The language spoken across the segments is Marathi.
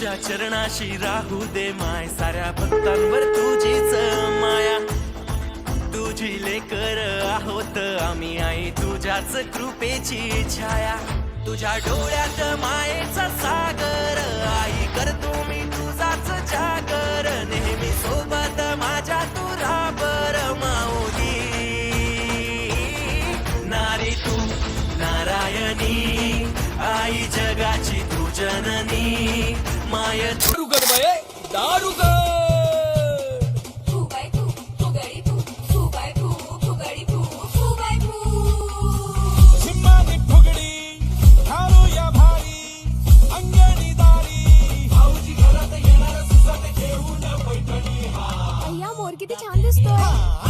तुझ्या चरणाशी राहू दे माय. साऱ्या भक्तांवर तुझीच माया. तुझी लेकर आहोत आम्ही आई. तुझ्याच कृपेची छाया. तुझ्या डोळ्यात मायेचा सागर. आई करतो मी तुझाच जागर. नेहमी सोबत माझ्या तू राबर माऊली. नारी तू नारायणी. आई जगाची तू जननी. మాయ దారుగడు భయ దారుగా ఛాన్స్ ఇస్తాయి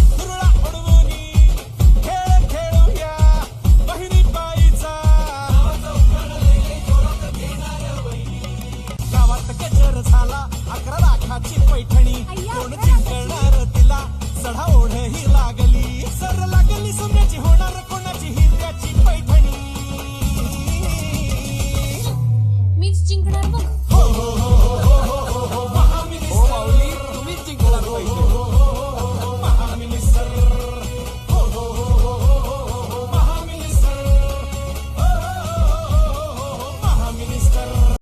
नाटकेर झाला अकरा लाखाची पैठणी. कोण जिंकणार तिला? चढा ओढही लागली.